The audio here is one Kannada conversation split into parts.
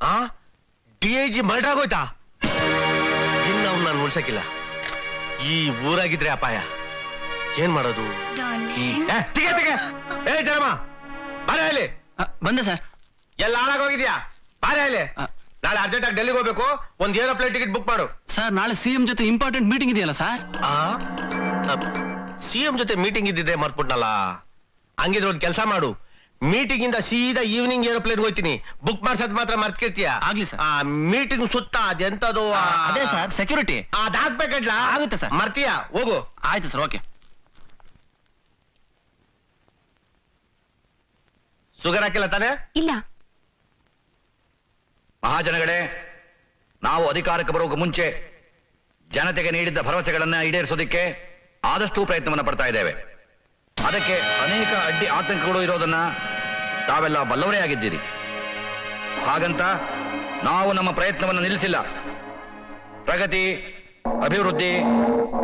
ಆ? ಡಿ ಐ ಜಿ ಮರ್ಡರ್ ಆಗೋಯ್ತಾ? ಇನ್ನು ಅವ್ನ ನಾನು ಉಳ್ಸಕ್ಕಿಲ್ಲ. ಈ ಊರಾಗಿದ್ರೆ ಅಪಾಯ. ಏನ್ ಮಾಡೋದು? ಈ ಏ, ತಿಗೆ ತಿಗೆ! ಏ ಜನಮ್ಮ! ಬಾರೆ ಇಲ್ಲಿ! ಬಂದೆ ಸರ್. ಎಲ್ಲ ಹಾಳಾಗೋಗಿದ್ಯಾ ಬಾರೆ ಇಲ್ಲಿ! ಆ. ನಾಳೆ ಅರ್ಜೆಂಟ್ ಆಗಿ ಡೆಲ್ಲಿಗೆ ಹೋಗ್ಬೇಕು. ಒಂದ್ ಏರೋಪ್ಲೇನ್ ಟಿಕೆಟ್ ಬುಕ್ ಮಾಡು. ಸರ್ ನಾಳೆ ಸಿಎಂ ಜೊತೆ ಇಂಪಾರ್ಟೆಂಟ್ ಮೀಟಿಂಗ್ ಇದೆಯಲ್ಲ ಸರ್? ಸಿಎಂ ಜೊತೆ ಮೀಟಿಂಗ್ ಇದ್ದಿದ್ದೆ ಮರ್ತ್ಬಿಟ್ನಲ್ಲ. ಹಂಗಿದ್ರೆ ಒಂದ್ ಕೆಲಸ ಮಾಡು. ಮೀಟಿಂಗ್ ಇಂದ ಸೀದಾ ಈವ್ನಿಂಗ್ ಏರೋಪ್ಲೇನ್ ಹೋಗ್ತೀನಿ ಬುಕ್ ಮಾಡ್ಸೋದ್ ಮಾತ್ರ ಮರ್ತಿರ್ತೀಯ ಆಗ್ಲಿ ಸರ್. ಆ ಮೀಟಿಂಗ್ ಸುತ್ತ ಅದೆಂತದು ಅದೇ ಸರ್ ಸೆಕ್ಯೂರಿಟಿ ಅದಾಗ್ಬೇಕಡ್ಲ ಆಗುತ್ತೆ ಸರ್. ಮರ್ತೀಯ? ಹೋಗು. ಆಯ್ತು ಸರ್ ಓಕೆ. ಸುಗರ್ ಹಾಕಿಲ್ಲ ತಾನೇ? ಇಲ್ಲ. ಮಹಾಜನಗಳೇ ನಾವು ಅಧಿಕಾರಕ್ಕೆ ಬರೋಕೆ ಮುಂಚೆ ಜನತೆಗೆ ನೀಡಿದ್ದ ಭರವಸೆಗಳನ್ನ ಈಡೇರಿಸೋದಿಕ್ಕೆ ಆದಷ್ಟು ಪ್ರಯತ್ನವನ್ನು ಪಡ್ತಾ ಇದ್ದೇವೆ. ಅದಕ್ಕೆ ಅನೇಕ ಅಡ್ಡಿ ಆತಂಕಗಳು ಇರೋದನ್ನ ತಾವೆಲ್ಲ ಬಲ್ಲವರೇ ಆಗಿದ್ದೀರಿ. ಹಾಗಂತ ನಾವು ನಮ್ಮ ಪ್ರಯತ್ನವನ್ನು ನಿಲ್ಲಿಸಿಲ್ಲ. ಪ್ರಗತಿ, ಅಭಿವೃದ್ಧಿ,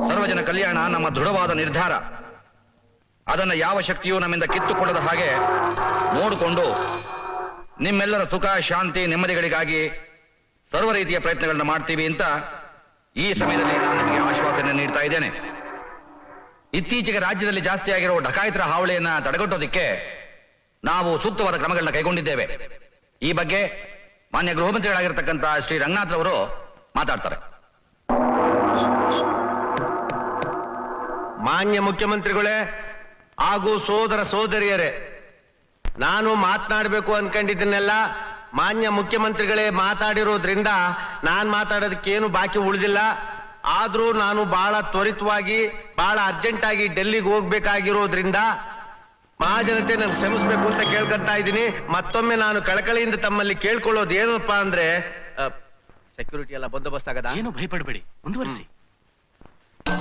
ಸರ್ವಜನ ಕಲ್ಯಾಣ ನಮ್ಮ ದೃಢವಾದ ನಿರ್ಧಾರ. ಅದನ್ನ ಯಾವ ಶಕ್ತಿಯೂ ನಮ್ಮಿಂದ ಕಿತ್ತುಕೊಳ್ಳದ ಹಾಗೆ ನೋಡಿಕೊಂಡು ನಿಮ್ಮೆಲ್ಲರ ಸುಖ, ಶಾಂತಿ, ನೆಮ್ಮದಿಗಳಿಗಾಗಿ ಸರ್ವ ರೀತಿಯ ಪ್ರಯತ್ನಗಳನ್ನು ಮಾಡ್ತೀವಿ ಅಂತ ಈ ಸಮಯದಲ್ಲಿ ನಾನು ನಿಮಗೆ ಆಶ್ವಾಸನೆ ನೀಡ್ತಾ ಇದ್ದೇನೆ. ಇತ್ತೀಚೆಗೆ ರಾಜ್ಯದಲ್ಲಿ ಜಾಸ್ತಿ ಆಗಿರೋ ಡಕಾಯಿತರ ಹಾವಳಿಯನ್ನ ತಡೆಗಟ್ಟೋದಿಕ್ಕೆ ನಾವು ಸೂಕ್ತವಾದ ಕ್ರಮಗಳನ್ನ ಕೈಗೊಂಡಿದ್ದೇವೆ. ಈ ಬಗ್ಗೆ ಮಾನ್ಯ ಗೃಹ ಮಂತ್ರಿಗಳಾಗಿರ್ತಕ್ಕಂಥ ಶ್ರೀ ರಂಗನಾಥ್ ಅವರು ಮಾತಾಡ್ತಾರೆ. ಮಾನ್ಯ ಮುಖ್ಯಮಂತ್ರಿಗಳೇ, ಹಾಗೂ ಸೋದರ ಸೋದರಿಯರೇ, ನಾನು ಮಾತನಾಡಬೇಕು ಅನ್ಕೊಂಡಿದ್ದನ್ನೆಲ್ಲ ಮಾನ್ಯ ಮುಖ್ಯಮಂತ್ರಿಗಳೇ ಮಾತಾಡಿರೋದ್ರಿಂದ ನಾನ್ ಮಾತಾಡೋದಕ್ಕೇನು ಬಾಕಿ ಉಳಿದಿಲ್ಲ. ಆದ್ರೂ ನಾನು ಬಹಳ ತ್ವರಿತವಾಗಿ ಬಹಳ ಅರ್ಜೆಂಟ್ ಆಗಿ ಡೆಲ್ಲಿಗೆ ಹೋಗ್ಬೇಕಾಗಿರೋದ್ರಿಂದ ಮಹಾಜನತೆ ನಾನು ಕ್ಷಮಿಸ್ಬೇಕು ಅಂತ ಕೇಳ್ಕೊಂತ ಇದ್ದೀನಿ. ಮತ್ತೊಮ್ಮೆ ನಾನು ಕಳಕಳಿಯಿಂದ ತಮ್ಮಲ್ಲಿ ಕೇಳ್ಕೊಳ್ಳೋದು ಏನಪ್ಪ ಅಂದ್ರೆ ಸೆಕ್ಯೂರಿಟಿ ಎಲ್ಲ ಬಂದೋಬಸ್ತ್ ಆಗದ? ಏನು ಭಯಪಡಬೇಡಿ ಮುಂದುವರಿಸಿ.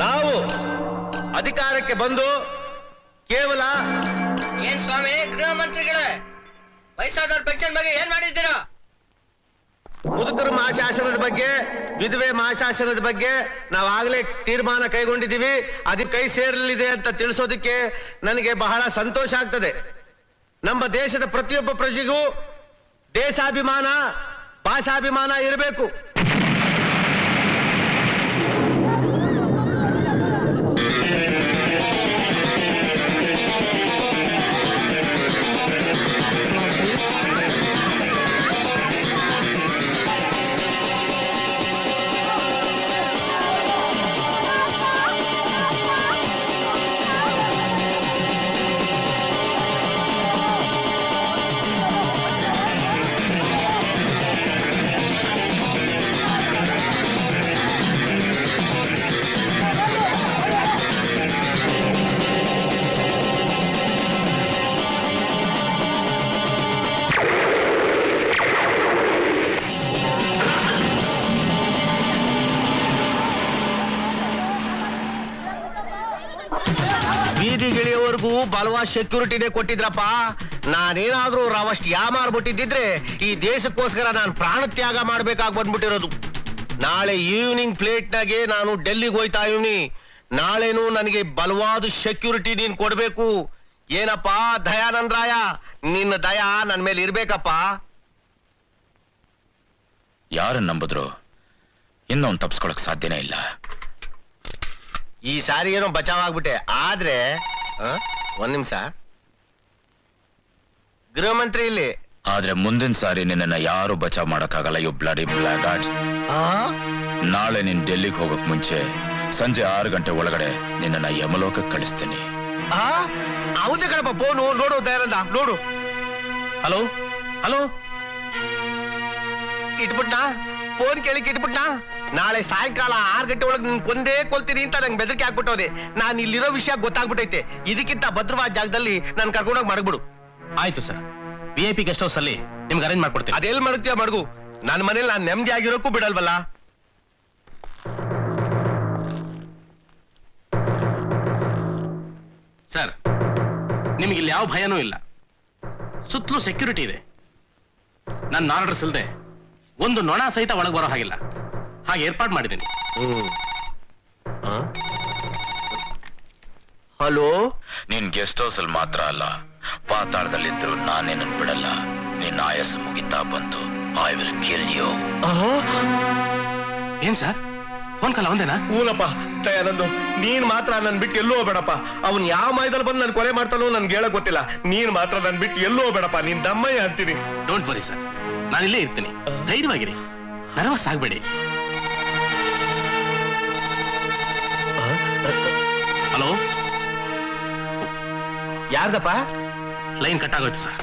ನಾವು ಅಧಿಕಾರಕ್ಕೆ ಬಂದು ಕೇವಲ ಏನ್ ಸ್ವಾಮಿ ಗೃಹ ಮಂತ್ರಿಗಳೇ? ವಯಸ್ಸಾದವ್ರ ಪೆನ್ಷನ್ ಬಗ್ಗೆ ಏನ್ ಮಾಡಿದ್ದೀರಾ? ಮುದುಕರ ಮಹಾಶಾಸನದ ಬಗ್ಗೆ, ವಿಧವೆ ಮಹಾಶಾಸನದ ಬಗ್ಗೆ ನಾವಾಗಲೇ ತೀರ್ಮಾನ ಕೈಗೊಂಡಿದ್ದೀವಿ. ಅದು ಕೈ ಸೇರಲಿದೆ ಅಂತ ತಿಳಿಸೋದಕ್ಕೆ ನನಗೆ ಬಹಳ ಸಂತೋಷ ಆಗ್ತದೆ. ನಮ್ಮ ದೇಶದ ಪ್ರತಿಯೊಬ್ಬ ಪ್ರಜೆಗೂ ದೇಶಾಭಿಮಾನ, ಭಾಷಾಭಿಮಾನ ಇರಬೇಕು. ಬಲವಾದ ಸೆಕ್ಯೂರಿಟಿನೇ ಕೊಟ್ಟಿದ್ರಪ್ಪ. ನಾನೇನಾದ್ರೂ ರವಷ್ಟು ಯಾ ಮಾರ್ಬಿಟ್ಟಿದ್ದಿದ್ರೆ ಈ ದೇಶಕ್ಕೋಸ್ಕರ ನಾನು ಪ್ರಾಣ ತ್ಯಾಗ ಮಾಡ್ಬೇಕಾಗಿ ಬಂದ್ಬಿಟ್ಟಿರೋದು. ನಾಳೆ ಈವ್ನಿಂಗ್ ಪ್ಲೇಟ್ನಾಗೆ ನಾನು ಡೆಲ್ಲಿಗೆ ಹೋಯ್ತಾ ಇವ್ನಿ. ನಾಳೆನೂ ನನಗೆ ಬಲವಾದ ಸೆಕ್ಯೂರಿಟಿ ನೀನ್ ಕೊಡ್ಬೇಕು. ಏನಪ್ಪ ದಯಾನಂದ್ರಾಯ? ನಿನ್ನ ದಯಾ ನನ್ ಮೇಲೆ ಇರ್ಬೇಕಪ್ಪ. ಯಾರನ್ನ ನಂಬಿದ್ರು? ಇನ್ನೊಂದು ತಪ್ಸ್ಕೊಳಕ್ ಸಾಧ್ಯನೇ ಇಲ್ಲ. ಈ ಸಾರಿ ಏನೋ ಬಚಾವ್ ಆಗ್ಬಿಟ್ಟೆ. ಆದ್ರೆ ಒಂದ್ ನಿಮಿಷ. ಗೃಹ ಮಂತ್ರಿ ಇಲ್ಲಿ. ಆದ್ರೆ ಮುಂದಿನ ಸಾರಿ ನಿನ್ನ ಯಾರು ಬಚಾವ್ ಮಾಡಕ್ಕಾಗಲ್ಲ ಯು ಬ್ಲಡಿ ಬ್ಲಾಕ್ ಆ? ನಾಳೆ ನೀನ್ ಡೆಲ್ಲಿಗೆ ಹೋಗಕ್ ಮುಂಚೆ ಸಂಜೆ ಆರು ಗಂಟೆ ಒಳಗಡೆ ನಿನ್ನನ್ನ ಯಮಲೋಕಕ್ಕೆ ಕಳಿಸ್ತೀನಿ. ಆ? ಅವನೇ ಕಣಪ್ಪ ಫೋನು ನೋಡು ದಯಾನಂದ ನೋಡು. Hello hello ಇಟ್ಬಿಟ್ನಾ? ಫೋನ್ ಕೇಳಿ ಕಿಟ್ಬಿಟ್ಟ ನಾಳೆ ಸಾಯಂಕಾಲ ಆರು ಗಂಟೆ ಒಳಗೆ ನಿನ್ ಕೊಂದೇ ಕೊಲ್ತೀನಿ ಅಂತ ನಂಗೆ ಬೆದರಿಕೆ ಹಾಕ್ಬಿಟ್ಟೋದೆ ನಾನು ಇಲ್ಲಿರೋ ವಿಷಯ ಗೊತ್ತಾಗ್ಬಿಟ್ಟೈತೆ. ಇದಕ್ಕಿಂತ ಭದ್ರವಾದ ಜಾಗದಲ್ಲಿ ನಾನು ಕರ್ಕೊಂಡೋಗಿ ಮಡಗ್ಬಿಡು. ಆಯ್ತು sir. V I P guest house ಅಲ್ಲಿ ನಿಮ್ಗೆ ಅರೇಂಜ್ ಮಾಡ್ಕೊಡ್ತೀನಿ. ಅದೆಲ್ಲಿ ಮಾಡುತ್ತೀಯ ಮಡಗು? ನನ್ನ ಮನೇಲಿ ನಾನು ನೆಮ್ಮದಿ ಆಗಿರೋಕ್ಕೂ ಬಿಡಲ್ವಲ್ಲ? ಸರ್ ನಿಮ್ಗೆ ಇಲ್ಲಿ ಯಾವ ಭಯನೂ ಇಲ್ಲ. ಸುತ್ತಲೂ ಸೆಕ್ಯೂರಿಟಿ ಇದೆ. ನನ್ನ ಆರ್ಡರ್ಸ್ ಇಲ್ಲದೆ ಒಂದು ನೊಣ ಸಹಿತ ಒಳಗೆ ಬರೋ ಹಾಗಿಲ್ಲ. ಹಾಗೆ ಏರ್ಪಾಡು ಮಾಡಿದ್ದೀನಿ. ಹಲೋ? ನೀನ್ ಗೆಸ್ಟ್ ಹೌಸ್ ಅಲ್ಲಿ ಮಾತ್ರ ಅಲ್ಲ. ಪಾತಾಳದಲ್ಲಿದ್ರು ನಾನೇನನ್ ಬಿಡಲ್ಲ. ನಿನ್ನ ಆಯಸ್ ಮುಗಿತಾ ಬಂತು. ಐ ವಿಲ್ ಕಿಲ್ ಯು ಏನ್ ಸರ್? ಫೋನ್ ಕಾಲ ಒಂದೇನಾ ಹೂನಪ್ಪ ತಯಾರಂದು ನೀನ್ ಮಾತ್ರ ನನ್ ಬಿಟ್ಟು ಎಲ್ಲೂ ಬೇಡಪ್ಪ ಅವ್ನ್ ಯಾವ ಮಾಯದಲ್ಲಿ ಬಂದು ನನ್ ಕೊಲೆ ಮಾಡ್ತಾನೋ ನನ್ಗೆ ಹೇಳಕ್ ಗೊತ್ತಿಲ್ಲ. ನೀನ್ ಮಾತ್ರ ನನ್ ಬಿಟ್ಟು ಎಲ್ಲೂ ಬೇಡಪ್ಪ ನೀನ್ ದಮ್ಮಯ್ಯ ಅಂತೀನಿ. ಡೋಂಟ್ ವರಿ ಸರ್ ನಾನು ಇಲ್ಲೇ ಇರ್ತೀನಿ. ಧೈರ್ಯವಾಗಿರಿ. ನರ್ವಸ್ ಆಗ್ಬೇಡಿ. ಹಲೋ? ಯಾರ್ದಪ್ಪ? ಲೈನ್ ಕಟ್ ಆಗೋಯ್ತು ಸರ್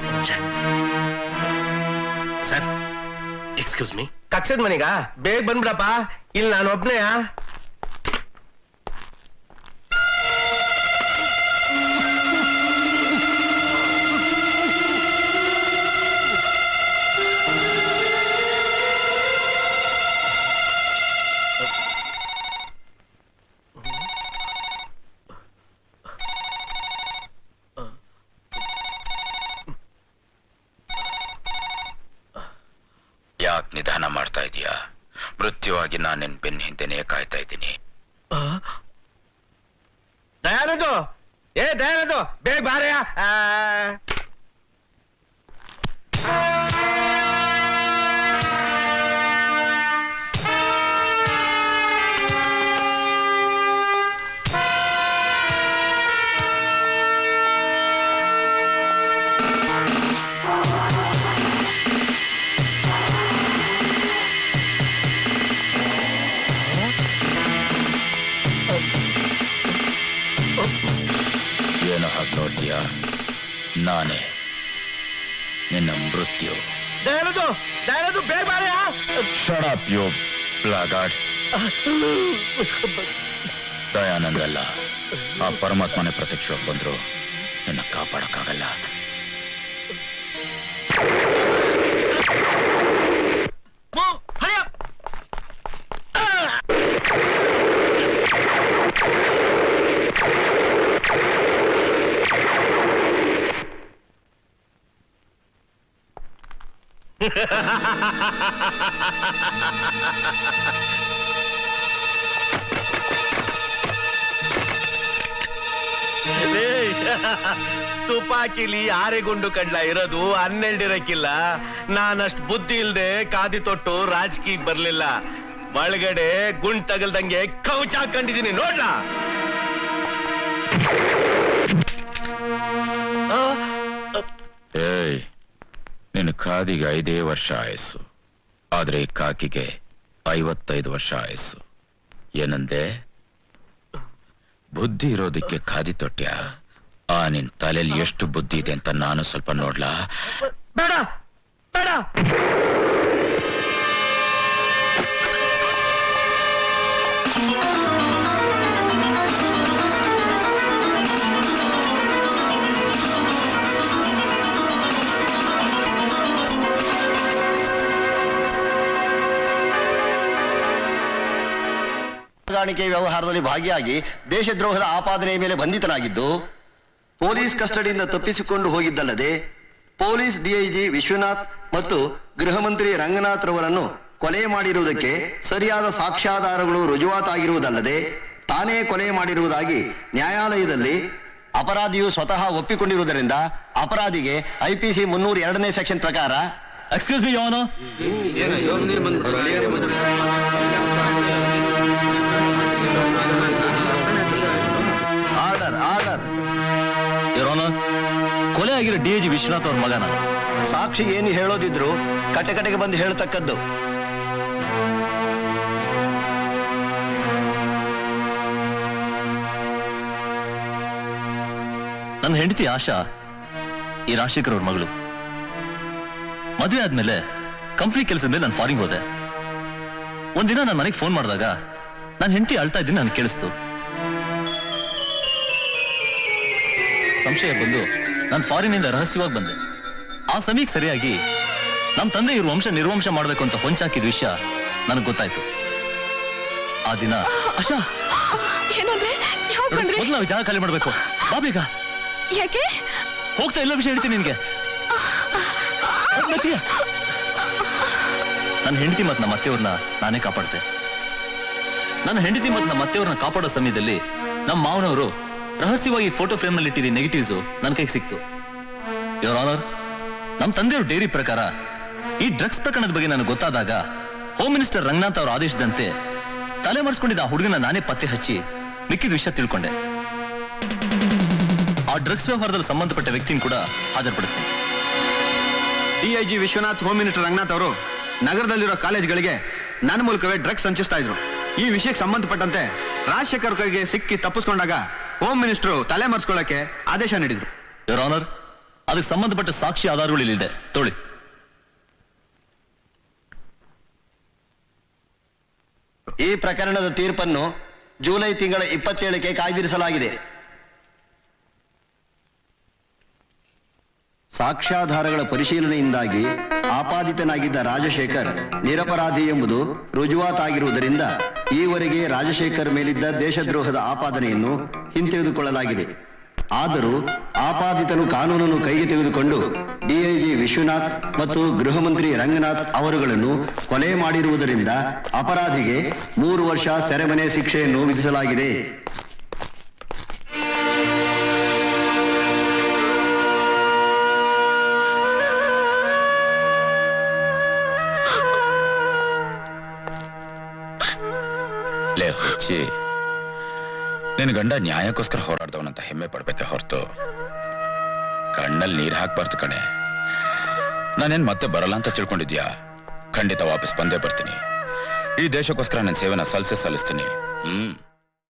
ಸರ್ ಎಕ್ಸ್ಕ್ಯೂಸ್ ಮೀ. ಕಕ್ಷದ ಮನೆಗ? ಬೇಗ ಬಂದ್ಬಿಡಪ್ಪ. ಇಲ್ಲಿ ನಾನು ಒಬ್ನೇ ಮಾಡ್ತಾ ಇದೀಯಾ? ಮೃತ್ಯುವಾಗಿ ನಾನು ನಿನ್ ಬೆನ್ನ ಹಿಂದೆನೇ ಕಾಯ್ತಾ ಇದ್ದೀನಿ. ದಯಾನಂದು? ಏ ದಯಾನಂದು ಬೇಗ ಬಾರಯ್ಯ. ನೋಡ್ತೀಯಾ ನಾನೇ ನಿನ್ನ ಮೃತ್ಯು. ದಯಾನಂದು ದಯಾನಂದು ಬೇಗ ಬಾರಯ್ಯ. ಶಡಪ್ ಯು ಬ್ಲಾಗಾಡ್ ದಯಾನಂದ ಅಲ್ಲ ಆ ಪರಮಾತ್ಮನೇ ಪ್ರತ್ಯಕ್ಷವಾಗಿ ಬಂದ್ರು. ನಿನ್ನ ಕಾಪಾಡಕ್ಕಾಗಲ್ಲ. ತುಪಾಕಿಲಿ ಆರೆಗುಂಡು ಕಡ್ಲ ಇರೋದು ಹನ್ನೆರಡಿರಕ್ಕಿಲ್ಲ. ನಾನಷ್ಟು ಬುದ್ಧಿ ಇಲ್ದೆ ಕಾದಿ ತೊಟ್ಟು ರಾಜಕೀಯ ಬರ್ಲಿಲ್ಲ. ಒಳಗಡೆ ಗುಂಡ್ ತಗಲ್ದಂಗೆ ಕೌಚ ಹಾಕೊಂಡಿದ್ದೀನಿ ನೋಡ್ಲಾ? ಖಾದಿಗೆ ಐದೇ ವರ್ಷ ಆಯಸ್ಸು. ಆದ್ರೆ ಕಾಕಿಗೆ ಐವತ್ತೈದು ವರ್ಷ ಆಯಸ್ಸು. ಏನಂದೆ? ಬುದ್ಧಿ ಇರೋದಕ್ಕೆ ಖಾದಿ ತೊಟ್ಯ? ಆ ನಿನ್ ತಲೆಯಲ್ಲಿ ಎಷ್ಟು ಬುದ್ಧಿ ಇದೆ ಅಂತ ನಾನು ಸ್ವಲ್ಪ ನೋಡ್ಲಾ? ಬೇಡ! ಸಾಗಾಣಿಕೆ ವ್ಯವಹಾರದಲ್ಲಿ ಭಾಗಿಯಾಗಿ ದೇಶದ್ರೋಹದ ಆಪಾದನೆಯ ಮೇಲೆ ಬಂಧಿತನಾಗಿದ್ದು ಪೊಲೀಸ್ ಕಸ್ಟಡಿಯಿಂದ ತಪ್ಪಿಸಿಕೊಂಡು ಹೋಗಿದ್ದಲ್ಲದೆ ಪೊಲೀಸ್ ಡಿಐಜಿ ವಿಶ್ವನಾಥ್ ಮತ್ತು ಗೃಹ ಮಂತ್ರಿ ರಂಗನಾಥ್ ರವರನ್ನು ಕೊಲೆ ಮಾಡಿರುವುದಕ್ಕೆ ಸರಿಯಾದ ಸಾಕ್ಷ್ಯಾಧಾರಗಳು ರುಜುವಾತಾಗಿರುವುದಲ್ಲದೆ ತಾನೇ ಕೊಲೆ ಮಾಡಿರುವುದಾಗಿ ನ್ಯಾಯಾಲಯದಲ್ಲಿ ಅಪರಾಧಿಯು ಸ್ವತಃ ಒಪ್ಪಿಕೊಂಡಿರುವುದರಿಂದ ಅಪರಾಧಿಗೆ ಐಪಿಸಿ ಮುನ್ನೂರ ಎರಡನೇ ಸೆಕ್ಷನ್ ಪ್ರಕಾರ ಎಕ್ಸ್ಕ್ಯೂಸ್ ಮಿ ಆಗಿರೋ ಡಿ ಜಿ ವಿಶ್ವನಾಥ್ ಅವ್ರ ಮಗನ. ಸಾಕ್ಷಿ ಏನು ಹೇಳೋದಿದ್ರು ಕಟೆ ಕಟೆಗೆ ಬಂದು ಹೇಳ್ತಕ್ಕದ್ದು. ನನ್ನ ಹೆಂಡತಿ ಆಶಾ ಈ ರಾಜಶೇಖರ್ ಅವ್ರ ಮಗಳು. ಮದುವೆ ಆದ್ಮೇಲೆ ಕಂಪ್ನಿ ಮೇಲೆ ನಾನು ಫಾರಿನ್ ಹೋದೆ. ಒಂದಿನ ನನ್ನ ಮನೆಗೆ ಫೋನ್ ಮಾಡಿದಾಗ ನನ್ನ ಹೆಂಡತಿ ಅಳ್ತಾ ಇದ್ದೀನಿ ನಾನು ಕೇಳಿಸ್ತು. ಸಂಶಯ ಬಂದು ನಾನು ಫಾರಿನಿಂದ ರಹಸ್ಯವಾಗಿ ಬಂದೆ. ಆ ಸಮಯಕ್ಕೆ ಸರಿಯಾಗಿ ನಮ್ಮ ತಂದೆ ಇವ್ರ ವಂಶ ನಿರ್ವಂಶ ಮಾಡಬೇಕು ಅಂತ ಹೊಂಚಾಕಿದ ವಿಷಯ ನನಗೆ ಗೊತ್ತಾಯ್ತು. ಆ ದಿನ ಆಶಾ ಮೊದಲು ನಾವು ಜಾಗ ಖಾಲಿ ಮಾಡಬೇಕು. ಬಾಬೀಗ ಯಾಕೆ? ಹೋಗ್ತಾ ಎಲ್ಲ ವಿಷಯ ಹೇಳ್ತೀನಿ ನಿನ್ಗೆ? ನನ್ನ ಹೆಂಡತಿ ಮತ್ತು ನಮ್ಮ ಅತ್ತೆಯವ್ರನ್ನ ನಾನೇ ಕಾಪಾಡ್ತೆ. ನನ್ನ ಹೆಂಡತಿ ಮತ್ತು ನಮ್ಮ ಅತ್ತೆಯವ್ರನ್ನ ಕಾಪಾಡೋ ಸಮಯದಲ್ಲಿ ನಮ್ಮ ಮಾವನವರು ರಹಸ್ಯವಾಗಿ ಫೋಟೋ ಫ್ರೇಮ್ನಲ್ಲಿ ಇಟ್ಟಿದ್ದ ನೆಗೆಟಿವ್ಸ್ ನನ್ನ ಕೈಗೆ ಸಿಕ್ತು. ಯುವರ್ ಆನರ್ ನಮ್ಮ ತಂದೆಯವ್ರ ಡೈರಿ ಪ್ರಕಾರ, ಈ ಡ್ರಗ್ಸ್ ಪ್ರಕರಣದ ಬಗ್ಗೆ ನನಗೆ ಗೊತ್ತಾದಾಗ ಹೋಮ್ ಮಿನಿಸ್ಟರ್ ರಂಗನಾಥ್ ಅವರ ಆದೇಶದಂತೆ ತಲೆ ಮರೆಸ್ಕೊಂಡಿದ್ದ ಆ ಹುಡುಗನ ನಾನೇ ಪತ್ತೆ ಹಚ್ಚಿ ಮಿಕ್ಕಿದ ವಿಷಯ ತಿಳ್ಕೊಂಡೆ. ಆ ಡ್ರಗ್ಸ್ ವ್ಯವಹಾರದಲ್ಲಿ ಸಂಬಂಧಪಟ್ಟ ವ್ಯಕ್ತಿನ ಕೂಡ ಹಾಜರುಪಡಿಸ್ತೀನಿ. DIG Vishwanath home minister Ranganath ಅವರು ನಗರದಲ್ಲಿರೋ ಕಾಲೇಜ್ಗಳಿಗೆ ನನ್ನ ಮೂಲಕವೇ ಡ್ರಗ್ಸ್ ಹಂಚಿಸ್ತಾ ಇದ್ರು. ಈ ವಿಷಯಕ್ಕೆ ಸಂಬಂಧಪಟ್ಟಂತೆ ರಾಜಶೇಖರ್ ಸಿಕ್ಕಿ ತಪ್ಪಿಸ್ಕೊಂಡಾಗ ಹೋಮ್ ಮಿನಿಸ್ಟರ್ ತಲೆ ಮರೆಸ್ಕೊಳ್ಳಕ್ಕೆ ಆದೇಶ ನೀಡಿದ್ರು. ಯುವರ್ ಆನರ್ ಅದಕ್ಕೆ ಸಂಬಂಧಪಟ್ಟ ಸಾಕ್ಷಿ ಆಧಾರಗಳು ಇಲ್ಲಿದೆ. ತೋಳಿ. ಈ ಪ್ರಕರಣದ ತೀರ್ಪನ್ನು ಜುಲೈ ತಿಂಗಳ ಇಪ್ಪತ್ತೇಳಕ್ಕೆ ಕಾಯ್ದಿರಿಸಲಾಗಿದೆ. ಸಾಕ್ಷ್ಯಾಧಾರಗಳ ಪರಿಶೀಲನೆಯಿಂದಾಗಿ ಆಪಾದಿತನಾಗಿದ್ದ ರಾಜಶೇಖರ್ ನಿರಪರಾಧಿ ಎಂಬುದು ರುಜುವಾತಾಗಿರುವುದರಿಂದ ಈವರೆಗೆ ರಾಜಶೇಖರ್ ಮೇಲಿದ್ದ ದೇಶದ್ರೋಹದ ಆಪಾದನೆಯನ್ನು ಹಿಂತೆಗೆದುಕೊಳ್ಳಲಾಗಿದೆ. ಆದರೂ ಆಪಾದಿತನು ಕಾನೂನನ್ನು ಕೈಗೆ ತೆಗೆದುಕೊಂಡು ಡಿಐಜಿ ವಿಶ್ವನಾಥ್ ಮತ್ತು ಗೃಹ ಮಂತ್ರಿ ರಂಗನಾಥ್ ಅವರುಗಳನ್ನು ಕೊಲೆ ಮಾಡಿರುವುದರಿಂದ ಅಪರಾಧಿಗೆ ಮೂರು ವರ್ಷ ಸೆರೆಮನೆ ಶಿಕ್ಷೆಯನ್ನು ವಿಧಿಸಲಾಗಿದೆ. ಲೇ, ಹುಚ್ಚಿ. ನಿನ್ ಗಂಡ ನ್ಯಾಯಕ್ಕೋಸ್ಕರ ಹೋರಾಡ್ದವನಂತ ಹೆಮ್ಮೆ ಪಡ್ಬೇಕೆ ಹೊರತು. ಕಣ್ಣಲ್ಲಿ ನೀರ್ ಹಾಕ್ಬಾರ್ದು ಕಣೆ. ನಾನೇನ್ ಮತ್ತೆ ಬರಲ್ಲ ಅಂತ ತಿಳ್ಕೊಂಡಿದ್ಯಾ? ಖಂಡಿತ ವಾಪಸ್ ಬಂದೇ ಬರ್ತೀನಿ. ಈ ದೇಶಕ್ಕೋಸ್ಕರ ನನ್ನ ಸೇವೆನ ಸಲ್ಸೆ ಸಲ್ಲಿಸ್ತೀನಿ. ಹ್ಮ್.